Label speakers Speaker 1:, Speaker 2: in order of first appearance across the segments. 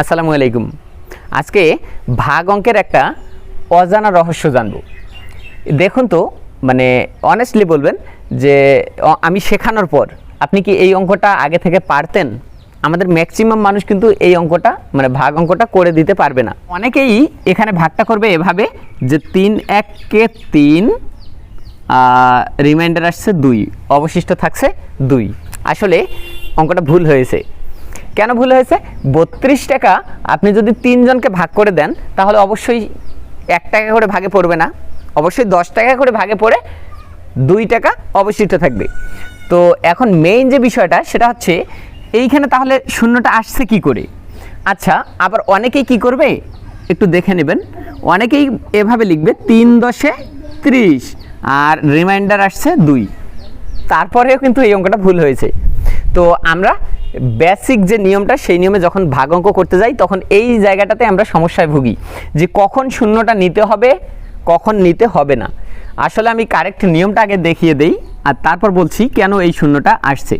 Speaker 1: আসসালামু আলাইকুম। আজকে ভাগ অঙ্কের একটা অজানা রহস্য জানব। দেখুন তো মানে অনেস্টলি বলবেন যে আমি শেখানোর পর আপনি কি এই অঙ্কটা আগে থেকে পারতেন? আমাদের ম্যাক্সিমাম মানুষ কিন্তু এই অঙ্কটা মানে ভাগ অঙ্কটা করে দিতে পারবে না। অনেকেই এখানে ভাগটা করবে এভাবে যে তিন এককে তিন রিমাইন্ডার আসছে দুই, অবশিষ্ট থাকছে দুই। আসলে অঙ্কটা ভুল হয়েছে। কেন ভুল হয়েছে? বত্রিশ টাকা আপনি যদি তিনজনকে ভাগ করে দেন, তাহলে অবশ্যই এক টাকা করে ভাগে পড়বে না। অবশ্যই দশ টাকা করে ভাগে পড়ে দুই টাকা অবশিষ্ট থাকবে। তো এখন মেইন যে বিষয়টা, সেটা হচ্ছে এইখানে তাহলে শূন্যটা আসছে কি করে? আচ্ছা আবার অনেকেই কি করবে? একটু দেখে নেবেন। অনেকেই এভাবে লিখবে, তিন দশে ত্রিশ আর রিমাইন্ডার আসছে দুই। তারপরেও কিন্তু এই অঙ্কটা ভুল হয়েছে। তো আমরা বেসিক যে নিয়মটা, সেই নিয়মে যখন ভাগ অঙ্ক করতে যাই, তখন এই জায়গাটাতে আমরা সমস্যায় ভুগি যে কখন শূন্যটা নিতে হবে, কখন নিতে হবে না। আসলে আমি কারেক্ট নিয়মটা আগে দেখিয়ে দেই, আর তারপর বলছি কেন এই শূন্যটা আসছে।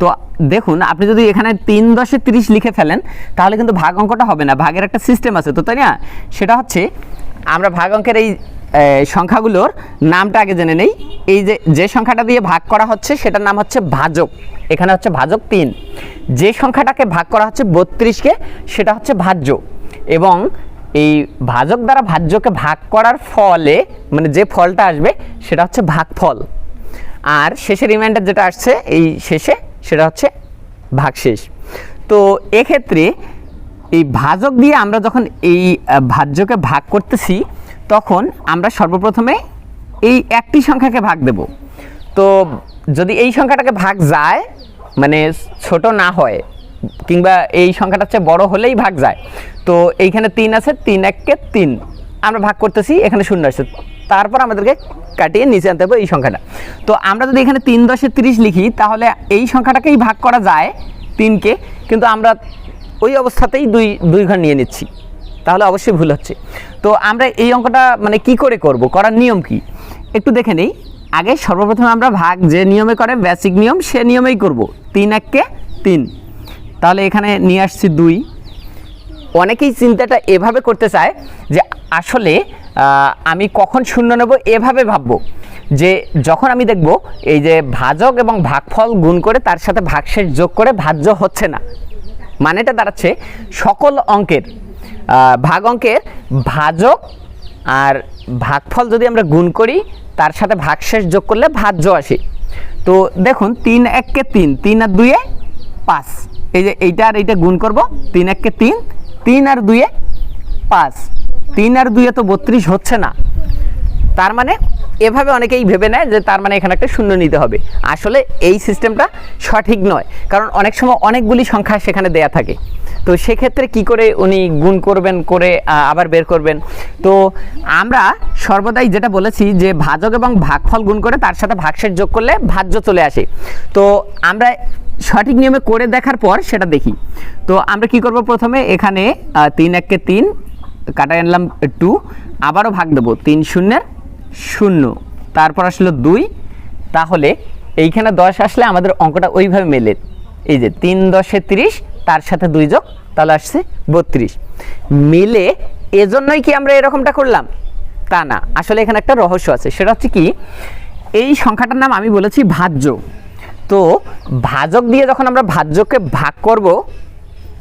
Speaker 1: তো দেখুন, আপনি যদি এখানে তিন দশে তিরিশ লিখে ফেলেন, তাহলে কিন্তু ভাগ অঙ্কটা হবে না। ভাগের একটা সিস্টেম আছে, তো তাই না? সেটা হচ্ছে, আমরা ভাগ অঙ্কের এই সংখ্যাগুলোর নামটা আগে জেনে নেই। এই যে যে সংখ্যাটা দিয়ে ভাগ করা হচ্ছে, সেটার নাম হচ্ছে ভাজক। এখানে হচ্ছে ভাজক তিন। যে সংখ্যাটাকে ভাগ করা হচ্ছে বত্রিশকে, সেটা হচ্ছে ভাজ্য। এবং এই ভাজক দ্বারা ভাজ্যকে ভাগ করার ফলে মানে যে ফলটা আসবে, সেটা হচ্ছে ভাগফল। আর শেষে রিমাইন্ডার যেটা আসছে, এই শেষে সেটা হচ্ছে ভাগশেষ। তো এক্ষেত্রে এই ভাজক দিয়ে আমরা যখন এই ভাজ্যকে ভাগ করতেছি, তখন আমরা সর্বপ্রথমে এই একটি সংখ্যাকে ভাগ দেব। তো যদি এই সংখ্যাটাকে ভাগ যায় মানে ছোট না হয়, কিংবা এই সংখ্যাটা হচ্ছে বড় হলেই ভাগ যায়, তো এইখানে তিন আছে, তিন এককে তিন। আমরা ভাগ করতেছি, এখানে শূন্য আসছে তারপর আমাদেরকে কাটিয়ে নিচে আনতে হবে এই সংখ্যাটা। তো আমরা যদি এখানে তিন দশে তিরিশ লিখি, তাহলে এই সংখ্যাটাকেই ভাগ করা যায় তিনকে, কিন্তু আমরা ওই অবস্থাতেই দুই দুই ঘর নিয়ে নিচ্ছি। তাহলে অবশ্যই ভুল হচ্ছে। তো আমরা এই অঙ্কটা মানে কি করে করব? করার নিয়ম কি? একটু দেখে নেই। আগে সর্বপ্রথমে আমরা ভাগ যে নিয়মে করে বেসিক নিয়ম, সে নিয়মেই করব। তিন এককে তিন। তাহলে এখানে নিয়ে আসছি দুই। অনেকেই চিন্তাটা এভাবে করতে চায় যে আসলে আমি কখন শূন্য নেব এভাবে ভাববো। যে যখন আমি দেখব এই যে ভাজক এবং ভাগফল গুণ করে তার সাথে ভাগশেষ যোগ করে ভাজ্য হচ্ছে না। মানেটা দাঁড়াচ্ছে সকল অঙ্কের ভাগ অঙ্কের ভাজক আর ভাগফল যদি আমরা গুণ করি তার সাথে ভাগশেষ যোগ করলে ভাজ্য আসে তো দেখুন, তিন এককে তিন তিন আর দুইয়ে পাঁচ। এই যে এইটা আর এইটা গুণ করব, তিন এককে তিন তিন আর দুইয়ে পাঁচ। তিন আর দুইয়ে তো বত্রিশ হচ্ছে না। তার মানে এভাবে অনেকেই ভেবে নেয় যে তার মানে এখানে একটা শূন্য নিতে হবে। আসলে এই সিস্টেমটা সঠিক নয়, কারণ অনেক সময় অনেকগুলি সংখ্যা সেখানে দেয়া থাকে। তো সেক্ষেত্রে কি করে উনি গুণ করবেন, করে আবার বের করবেন? তো আমরা সর্বদাই যেটা বলেছি যে ভাজক এবং ভাগফল গুণ করে তার সাথে ভাগশেষ যোগ করলে ভাজ্য চলে আসে। তো আমরা সঠিক নিয়মে করে দেখার পর সেটা দেখি। তো আমরা কি করব প্রথমে? এখানে তিন এককে তিন কাটায় আনলাম টু, আবারও ভাগ দেবো, তিন শূন্যের শূন্য। তারপর আসলো দুই, তাহলে এইখানে দশ আসলে আমাদের অঙ্কটা ওইভাবে মেলে। এই যে তিন দশে তিরিশ তার সাথে দুই যোগ, তাহলে আসছে বত্রিশ। মিলে এজন্যই কি আমরা এরকমটা করলাম? তা না, আসলে এখানে একটা রহস্য আছে, সেটা হচ্ছে কি, এই সংখ্যাটার নাম আমি বলেছি ভাজ্য। তো ভাজক দিয়ে যখন আমরা ভাজ্যকে ভাগ করব,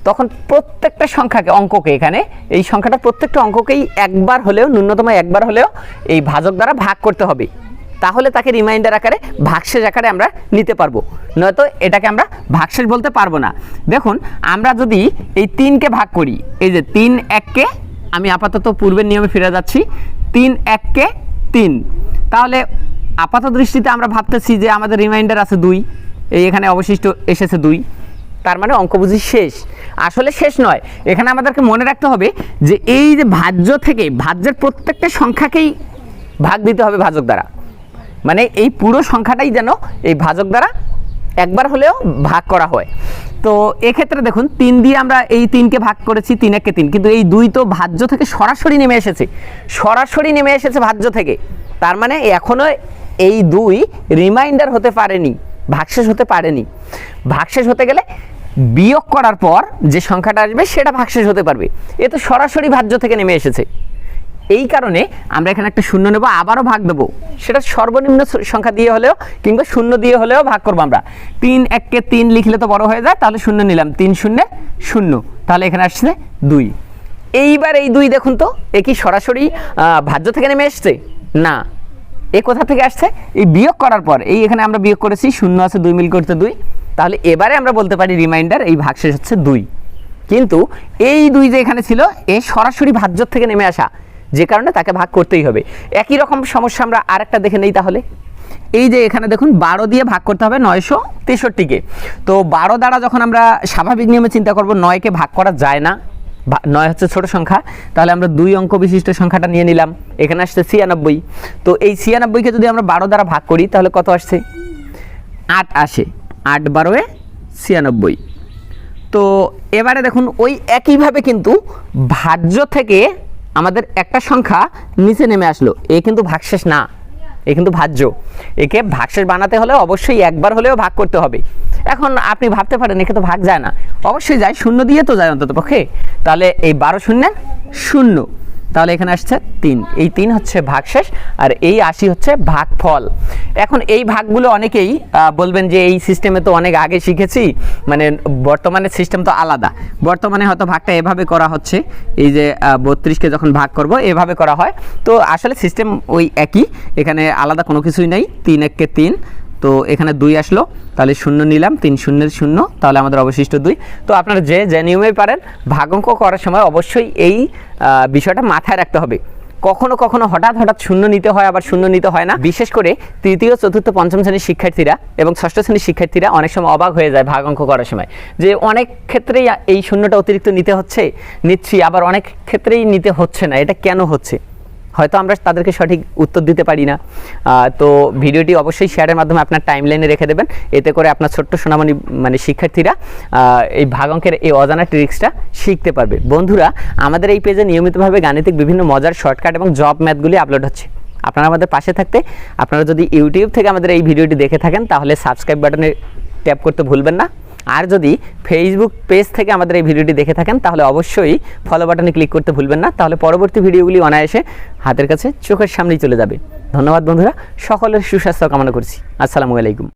Speaker 1: তখন প্রত্যেকটা সংখ্যাকে, অঙ্ককে এখানে, এই সংখ্যাটা প্রত্যেকটা অঙ্ককেই একবার হলেও, ন্যূনতম একবার হলেও এই ভাজক দ্বারা ভাগ করতে হবে। তাহলে তাকে রিমাইন্ডার আকারে, ভাগশেষ আকারে আমরা নিতে পারব। নয়তো এটাকে আমরা ভাগশেষ বলতে পারব না। দেখুন, আমরা যদি এই তিনকে ভাগ করি, এই যে তিন এককে, আমি আপাতত পূর্বের নিয়মে ফিরে যাচ্ছি, তিন এককে তিন। তাহলে আপাত দৃষ্টিতে আমরা ভাবতেছি যে আমাদের রিমাইন্ডার আছে দুই, এই এখানে অবশিষ্ট এসেছে দুই। তার মানে অঙ্ক বুঝি শেষ। আসলে শেষ নয়। এখানে আমাদেরকে মনে রাখতে হবে যে এই যে ভাজ্য থেকে, ভাজ্যের প্রত্যেকটা সংখ্যাকেই ভাগ দিতে হবে ভাজক দ্বারা। মানে এই পুরো সংখ্যাটাই যেন এই ভাজক দ্বারা একবার হলেও ভাগ করা হয়। তো এক্ষেত্রে দেখুন, তিন দিয়ে আমরা এই তিনকে ভাগ করেছি, তিন একে তিন। কিন্তু এই দুই তো ভাজ্য থেকে সরাসরি নেমে এসেছে। সরাসরি নেমে এসেছে ভাজ্য থেকে। তার মানে এখনও এই দুই রিমাইন্ডার হতে পারেনি, ভাগশেষ হতে পারেনি। ভাগশেষ হতে গেলে বিয়োগ করার পর যে সংখ্যাটা আসবে, সেটা ভাগশেষ হতে পারবে। এ তো সরাসরি ভাজ্য থেকে নেমে এসেছে। এই কারণে আমরা এখানে একটা শূন্য নেব, আবারও ভাগ দেবো। সেটা সর্বনিম্ন সংখ্যা দিয়ে হলেও কিংবা শূন্য দিয়ে হলেও ভাগ করব আমরা। তিন এককে তিন লিখলে তো বড় হয়ে যায়, তাহলে শূন্য নিলাম। তিন শূন্য শূন্য, তাহলে এখানে আসছে দুই। এইবার এই দুই দেখুন তো, এ কি সরাসরি ভাজ্য থেকে নেমে এসছে? না। এ কোথা থেকে আসছে? এই বিয়োগ করার পর, এই এখানে আমরা বিয়োগ করেছি, শূন্য আছে দুই মিল করতে দুই। তাহলে এবারে আমরা বলতে পারি রিমাইন্ডার, এই ভাগশেষ হচ্ছে দুই। কিন্তু এই দুই যে এখানে ছিল, এ সরাসরি ভাজ্য থেকে নেমে আসা। যে কারণে তাকে ভাগ করতেই হবে। একই রকম সমস্যা আমরা আরেকটা দেখে নেই তাহলে। এই যে এখানে দেখুন, বারো দিয়ে ভাগ করতে হবে নয়শো তেষট্টিকে। তো বারো দ্বারা যখন আমরা স্বাভাবিক নিয়মে চিন্তা করব, নয়কে ভাগ করা যায় না নয় হচ্ছে ছোট সংখ্যা, তাহলে আমরা দুই অঙ্ক বিশিষ্ট সংখ্যাটা নিয়ে নিলাম। এখানে আসছে ছিয়ানব্বই। তো এই ছিয়ানব্বইকে যদি আমরা বারো দ্বারা ভাগ করি, তাহলে কত আসছে? আট আসে। আট বারোয়ে ছিয়ানব্বই। তো এবারে দেখুন, ওই একইভাবে কিন্তু ভাজ্য থেকে আমাদের একটা সংখ্যা নিচে নেমে আসলো। এ কিন্তু ভাগশেষ না, এ কিন্তু ভাজ্য। একে ভাগশেষ বানাতে হলে অবশ্যই একবার হলেও ভাগ করতে হবে। এখন আপনি ভাবতে পারেন, একে তো ভাগ যায় না। অবশ্যই যায়, শূন্য দিয়ে তো যায় অন্তত পক্ষে তাহলে এই বারো শূন্য শূন্য। তাহলে এখানে আসছে তিন। এই তিন হচ্ছে ভাগশেষ আর এই আশি হচ্ছে ভাগফল। এখন এই ভাগগুলো অনেকেই বলবেন যে এই সিস্টেমে তো অনেক আগে শিখেছি মানে বর্তমানে সিস্টেম তো আলাদা। বর্তমানে হয়তো ভাগটা এভাবে করা হচ্ছে, এই যে বত্রিশকে যখন ভাগ করব, এভাবে করা হয়। তো আসলে সিস্টেম ওই একই, এখানে আলাদা কোনো কিছুই নেই, তিন এককে তিন। তো এখানে দুই আসলো, তাহলে শূন্য নিলাম, তিন শূন্যের শূন্য, তাহলে আমাদের অবশিষ্ট দুই। তো আপনারা যে যে নিয়মে পারেন ভাগঙ্ক করার সময় অবশ্যই এই বিষয়টা মাথায় রাখতে হবে। কখনো কখনো হঠাৎ হঠাৎ শূন্য নিতে হয়, আবার শূন্য নিতে হয় না। বিশেষ করে তৃতীয়, চতুর্থ, পঞ্চম শ্রেণির শিক্ষার্থীরা এবং ষষ্ঠ শ্রেণির শিক্ষার্থীরা অনেক সময় অবাক হয়ে যায় ভাগ অঙ্ক করার সময়। যে অনেক ক্ষেত্রেই এই শূন্যটা অতিরিক্ত নিতে হচ্ছে? নিচ্ছি, আবার অনেক ক্ষেত্রেই নিতে হচ্ছে না। এটা কেন হচ্ছে? হয়তো আমরা তাদেরকে সঠিক উত্তর দিতে পারি না। তো ভিডিওটি অবশ্যই শেয়ারের মাধ্যমে আপনার টাইম লাইনে রেখে দেবেন। এতে করে আপনার ছোট্ট সোনামণি মানে শিক্ষার্থীরা এই ভাগঙ্কের এই অজানা ট্রিক্সটা শিখতে পারবে। বন্ধুরা, আমাদের এই পেজে নিয়মিতভাবে গাণিতিক বিভিন্ন মজার শর্টকাট এবং জব ম্যাথগুলি আপলোড হচ্ছে। আপনারা আমাদের পাশে থাকতে, আপনারা যদি ইউটিউব থেকে আমাদের এই ভিডিওটি দেখে থাকেন, তাহলে সাবস্ক্রাইব বাটনে ট্যাপ করতে ভুলবেন না। আর যদি ফেসবুক পেজ থেকে আমাদের এই ভিডিওটি দেখে থাকেন, তাহলে অবশ্যই ফলো বাটনে ক্লিক করতে ভুলবেন না। তাহলে পরবর্তী ভিডিওগুলি অনায়াসে হাতের কাছে চোখের সামনেই চলে যাবে। ধন্যবাদ বন্ধুরা, সকলের সুস্বাস্থ্য কামনা করছি। আসসালামু আলাইকুম।